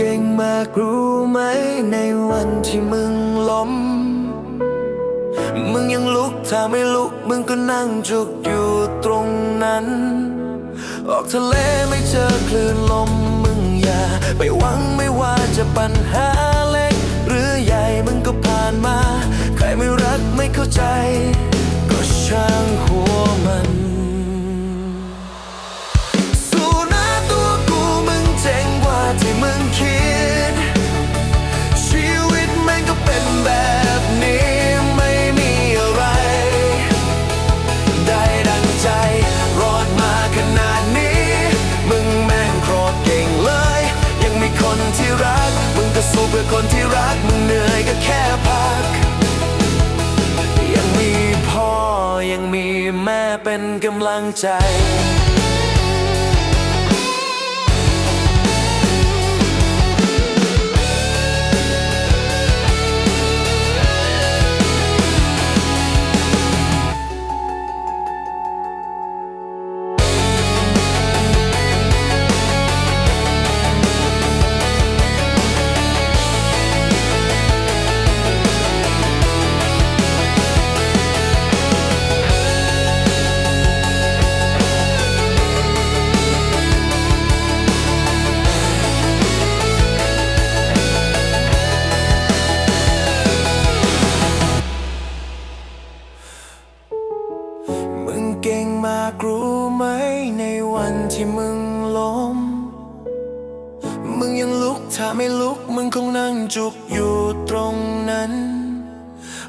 เก่งมากรู้ไหมในวันที่มึงล้ม มึงยังลุกถ้าไม่ลุกมึงก็นั่งจุกอยู่ตรงนั้น ออกทะเลไม่เจอคลื่นลมมึงอย่าไปหวังไม่ว่าจะปัญหาเล็ก หรือใหญ่มึงก็ผ่านมา ใครไม่รักไม่เข้าใจ ก็ช่างหัว ที่รัก มึงก็สู้เพื่อคนที่รัก มึงเหนื่อยก็แค่พัก ยังมีพ่อยังมีแม่เป็นกำลังใจากรู้ไหมในวันที่มึงล้ม มึงยังลุกถ้าไม่ลุกมึงคงนั่งจุกอยู่ตรงนั้น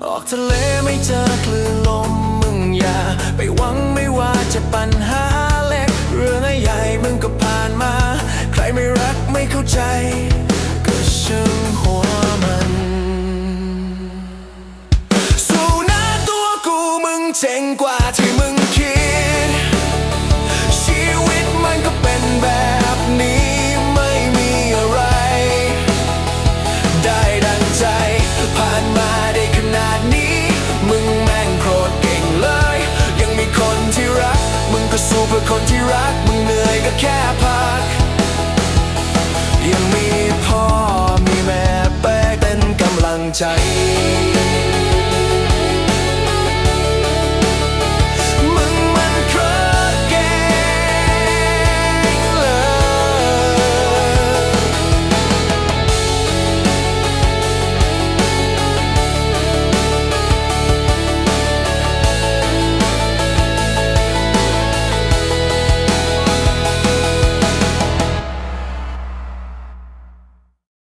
ออกทะเลไม่เจอคลื่นลมมึงอย่า ไปหวังไม่ว่าจะปัญหาเล็กเรื่องใหญ่มึงก็ผ่านมา ใครไม่รักไม่เข้าใจ ก็ช่างหัวมันสู้นะตัวกูมึงเจ๋งกว่า ยัง